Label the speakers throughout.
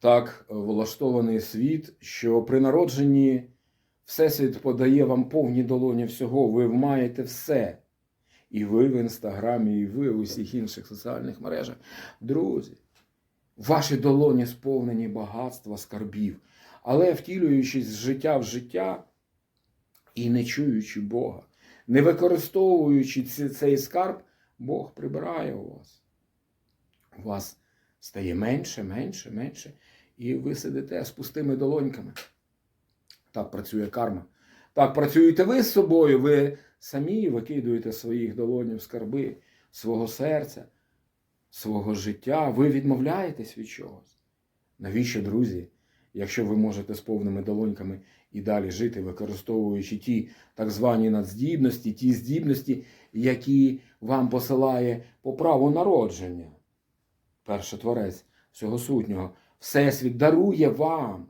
Speaker 1: так влаштований світ, що при народженні Всесвіт подає вам повні долоні всього, ви маєте все. І ви в інстаграмі, і ви у всіх інших соціальних мережах. Друзі, ваші долоні сповнені багатства, скарбів, але втілюючись з життя в життя і не чуючи Бога, не використовуючи цей скарб, Бог прибирає у вас. У вас стає менше, менше, менше, і ви сидите з пустими долоньками. Так працює карма. Так працюєте ви з собою, ви самі викидуєте своїх долонів скарби, свого серця, свого життя. Ви відмовляєтесь від чогось. Навіщо, друзі, якщо ви можете з повними долоньками і далі жити, використовуючи ті так звані надздібності, ті здібності, які вам посилає по праву народження? Перший творець всього сутнього. Всесвіт дарує вам.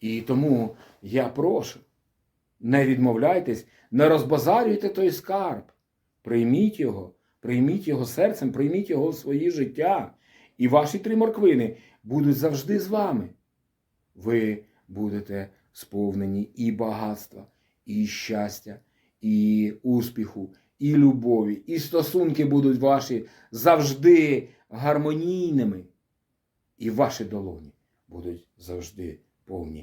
Speaker 1: І тому я прошу, не відмовляйтесь, не розбазарюйте той скарб. Прийміть його, прийміть його серцем, прийміть його в своє життя. І ваші три морквини будуть завжди з вами. Ви будете сповнені і багатства, і щастя, і успіху, і любові, і стосунки будуть ваші завжди гармонійними. І ваші долоні будуть завжди повні